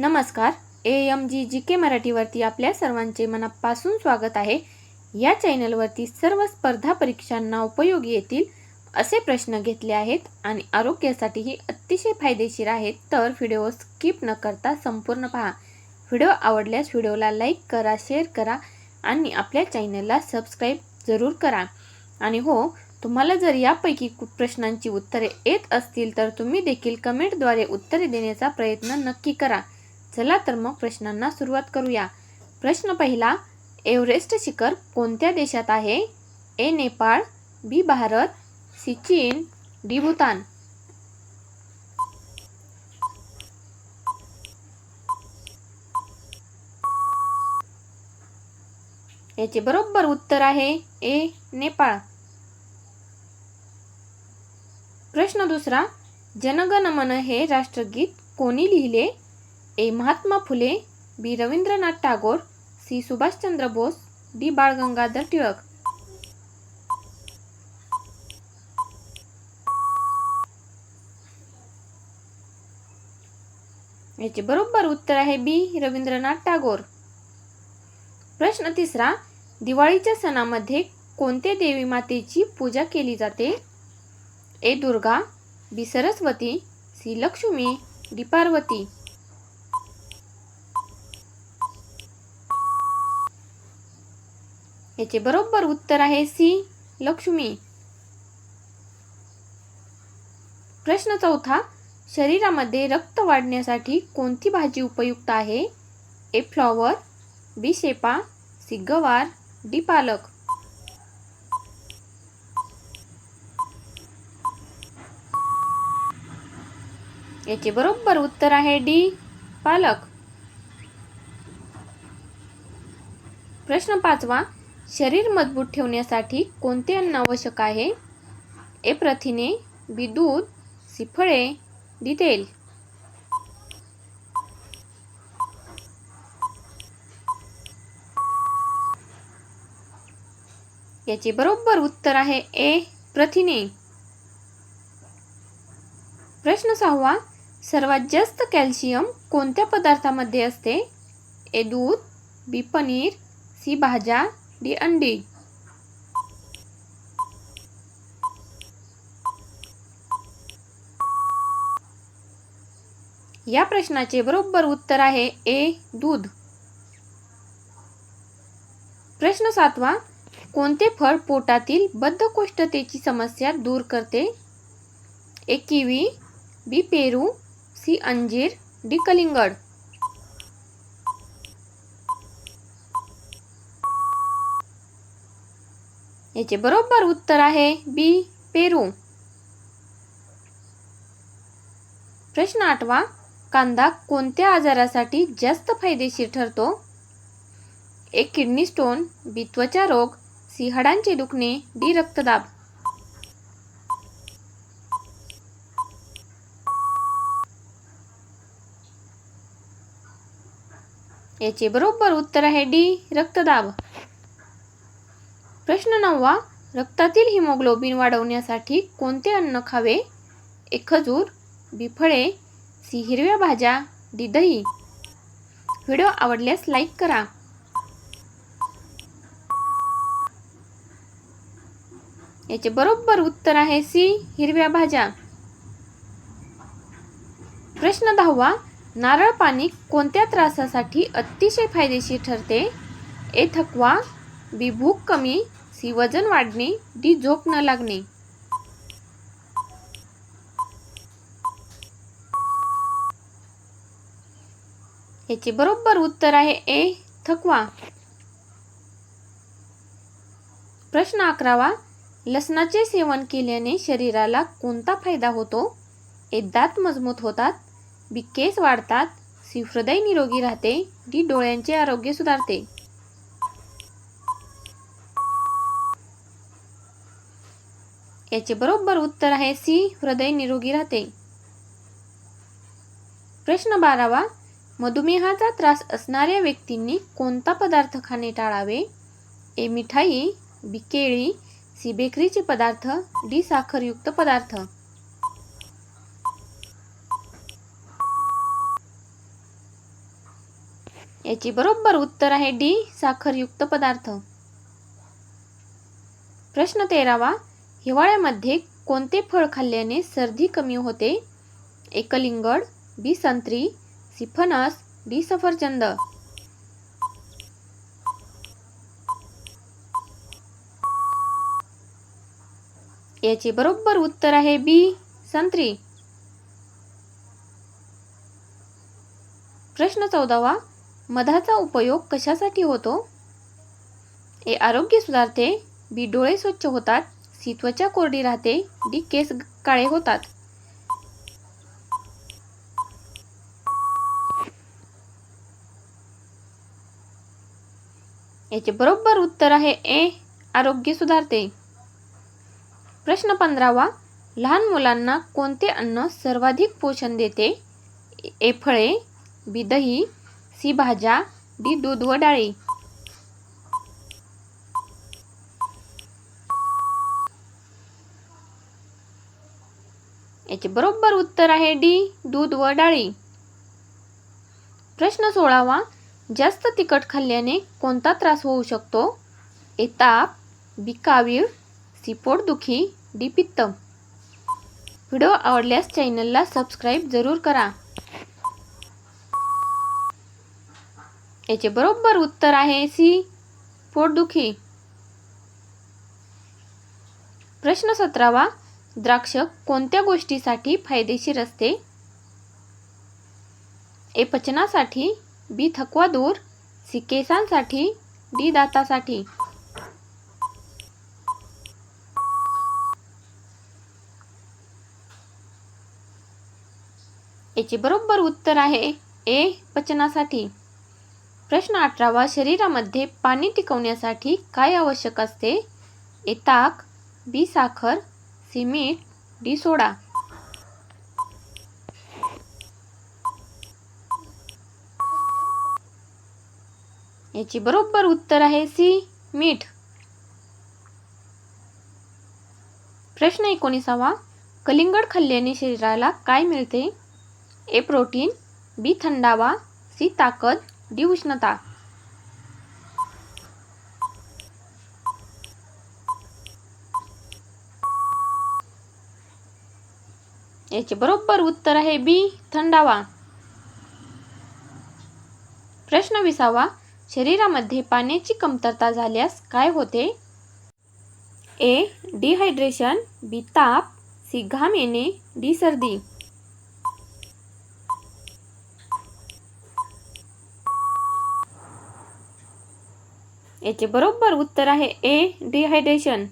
नमस्कार. A M G जी के मराठीवरती आपल्या सर्वांचे मनापासून स्वागत आहे. या चॅनलवरती सर्व स्पर्धा परीक्षांना उपयोगी येतील असे प्रश्न घेतले आहेत आणि आरोग्यासाठीही अतिशय फायदेशीर आहेत तर व्हिडिओ स्किप न करता संपूर्ण पहा. व्हिडिओ आवडल्यास व्हिडिओला लाईक करा शेअर करा आणि आपल्या चॅनलला सबस्क्राईब जरूर करा. आणि हो तुम्हाला जर यापैकी प्रश्नांची उत्तरे येत असतील तर तुम्ही देखील कमेंटद्वारे उत्तरे देण्याचा प्रयत्न नक्की करा. चला तर मग प्रश्नांना सुरुवात करूया. प्रश्न पहिला एव्हरेस्ट शिखर कोणत्या देशात आहे? A Nepal B Bharat C Chin D Bhutan. याचे बरोबर उत्तर आहे ए नेपाळ. प्रश्न दुसरा जनगण मन हे राष्ट्रगीत कोणी लिहिले? A Mahatma Phule B Rabindranath Tagore C Subhashchandra Bose D Bal Gangadhar Tilak. याचे बरोबर उत्तर आहे बी रवींद्रनाथ टागोर. प्रश्न तिसरा दिवाळीच्या सणामध्ये कोणत्या देवी मातेची पूजा केली जाते? A Durga B Saraswati C Lakshmi D Parvati. याचे बरोबर उत्तर आहे सी. लक्ष्मी. प्रश्न चौथा शरीरामध्ये रक्त वाढण्यासाठी कोणती भाजी उपयुक्त आहे? ए. Flower B. शेपा सी. गवार डी. पालक. याचे बरोबर उत्तर आहे डी. पालक. प्रश्न पाचवा शरीर मजबूत ठेवण्यासाठी कोणते अन्न आवश्यक आहे? ए प्रथिने बी दूध सी फळे डी तेल. याचे बरोबर उत्तर आहे ए प्रथिने. प्रश्न सहावा. सर्वात जास्त कॅल्शियम कोणत्या पदार्थामध्ये असते? ए दूध बी पनीर सी भाज्या डी अंडी या प्रश्नाचे बरोबर उत्तर आहे ए दूध. प्रश्न सातवा कोणते फळ पोटातील बद्धकोष्ठतेची समस्या दूर करते? ए किवी बी पेरू सी अंजीर डी कलिंगड. याचे बरोबर उत्तर आहे बी पेरू. प्रश्न आठवा कांदा कोणत्या आजारासाठी जास्त फायदेशीर ठरतो? एक किडनी स्टोन बी त्वचा रोग सी हाडांचे दुखणे डी रक्तदाब. याचे बरोबर उत्तर आहे डी रक्तदाब. प्रश्न नववा रक्तातील हिमोग्लोबिन वाढवण्यासाठी कोणते अन्न खावे? ए खजूर बी फळे सी हिरव्या भाज्या डी दही. व्हिडिओ आवडल्यास लाईक करा. याचे बरोबर उत्तर आहे सी हिरव्या भाज्या. प्रश्न दहावा नारळ पाणी कोणत्या त्रासासाठी अतिशय फायदेशीर ठरते? ए थकवा बी भूक कमी सी वजन वाढणे डी झोप न लागणे. याचे बरोबर उत्तर आहे ए थकवा. प्रश्न अकरावा लसणाचे सेवन केल्याने शरीराला कोणता फायदा होतो? ए दात मजबूत होतात बी केस वाढतात सी हृदय निरोगी राहते डी डोळ्यांचे आरोग्य सुधारते. याचे बरोबर उत्तर आहे सी हृदय निरोगी राहते. प्रश्न बारावा मधुमेहाचा त्रास असणाऱ्या व्यक्तींनी कोणता पदार्थ खाणे टाळावे? ए मिठाई बी केळी सी बेकरीचे पदार्थ डी साखरयुक्त पदार्थ. याची बरोबर उत्तर आहे डी साखरयुक्त पदार्थ. प्रश्न तेरावा हिवाळ्यामध्ये कोणते फळ खाल्ल्याने सर्दी कमी होते? एकलिंगड बी संत्री सिफनस बी डी सफरचंद याचे बरोबर उत्तर आहे बी संत्री प्रश्न चौदावा मधाचा उपयोग कशासाठी होतो? ए आरोग्य सुधारते बी डोळे स्वच्छ होतात सी त्वचा कोरडी राहते डी केस काळे होतात. याचे बरोबर उत्तर आहे ए आरोग्य सुधारते. प्रश्न पंधरावा लहान मुलांना कोणते अन्न सर्वाधिक पोषण देते? ए फळे बी दही सी भाज्या डी दूध व डाळी. याचे बरोबर उत्तर आहे डी दूध व डाळी. प्रश्न सोळावा जास्त तिखट खाल्ल्याने कोणता त्रास होऊ शकतो? ए ताप बी कावीळ सी पोटदुखी डी पित्त व्हिडिओ आवडल्यास चॅनलला सबस्क्राईब जरूर करा. याचे बरोबर उत्तर आहे सी पोटदुखी. प्रश्न सतरावा द्राक्ष कोणत्या गोष्टीसाठी फायदेशीर असते? ए पचनासाठी बी थकवा दूर सी केसांसाठी डी दातासाठी. याचे बरोबर उत्तर आहे ए पचनासाठी. प्रश्न अठरावा शरीरामध्ये पाणी टिकवण्यासाठी काय आवश्यक असते? ए ताक बी साखर सी मीठ डी सोडा. याची बरोबर उत्तर आहे सी मीठ. प्रश्न एकोणीसावा. कलिंगड खाल्ल्याने शरीराला काय मिळते? ए प्रोटीन बी थंडावा सी ताकद डी उष्णता. याचे बरोबर उत्तर आहे बी थंडावा. प्रश्न विसावा शरीरामध्ये पाण्याची कमतरता झाल्यास काय होते? ए डिहायड्रेशन बी ताप सी घाम येणे डी सर्दी. याचे बरोबर उत्तर आहे ए डिहायड्रेशन.